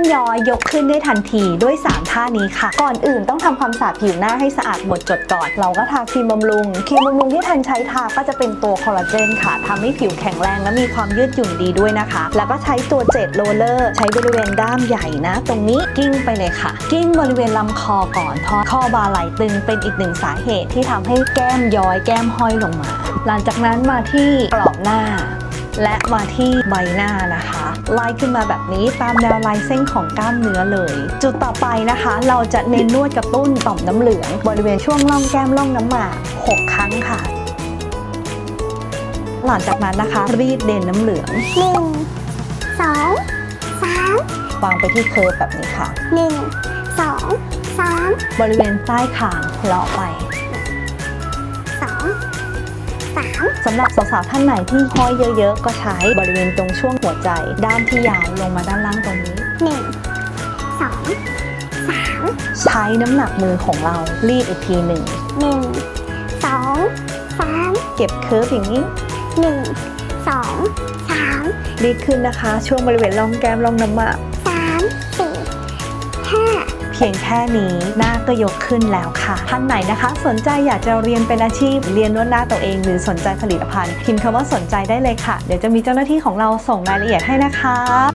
มย้อยยกขึ้นได้ทันทีด้วย 3 ท่านี้ค่ะ ก่อนอื่นต้องทำความสะอาดผิวหน้าให้สะอาดหมดจดก่อน เราก็ทาครีมบำรุง ครีมบำรุงที่ทันใช้ทาก็จะเป็นตัวคอลลาเจนค่ะทำให้ผิวแข็งแรงและมีความยืดหยุ่นดีด้วยนะคะ แล้วก็ใช้ตัวเจ็ดโรลเลอร์ ใช้บริเวณด้ามใหญ่นะ ตรงนี้กิ้งไปเลยค่ะ กิ้งบริเวณลำคอก่อนเพราะข้อบาไหลตึงเป็นอีกหนึ่งสาเหตุที่ทำให้แก้มย้อยแก้มห้อยลงมา หลังจากนั้นมาที่กรอบหน้า และมาที่ใบหน้านะคะไล่ขึ้นมาแบบนี้ตามแนวลายเส้นของกล้ามเนื้อเลย จุดต่อไปนะคะ เราจะเน้นนวดกระตุ้นต่อมน้ำเหลือง บริเวณช่วงร่องแก้มร่องน้ำหมาก6 ครั้งค่ะ หลังจากนั้นนะคะ รีดเด่นน้ำเหลือง หนึ่งสองสามวางไปที่เคิร์ฟแบบนี้ค่ะ หนึ่งสองสามบริเวณใต้คางเลาะไปสอง สามสำหรับสาวๆท่านไหนที่ห้อยเยอะๆ ก็ใช้บริเวณตรงช่วงหัวใจ ด้านที่ยาวลงมาด้านล่างตรงนี้หนึ่งสองสามใช้น้ำหนักมือของเรารีดอีกทีหนึ่งหนึ่งสองสามเก็บเคิร์ฟอย่างนี้หนึ่งสองสามรีดขึ้นนะคะ ช่วงบริเวณร่องแก้มร่องน้ำหมากสามสี่ห้าเพียงแค่นี้หน้าก็ยกขึ้นแล้วค่ะ ท่านไหนนะคะ สนใจอยากจะเรียนเป็นอาชีพ เรียนนวดหน้าตัวเอง หรือสนใจผลิตภัณฑ์พิมพ์คำว่าสนใจได้เลยค่ะ เดี๋ยวจะมีเจ้าหน้าที่ของเราส่งรายละเอียดให้นะคะ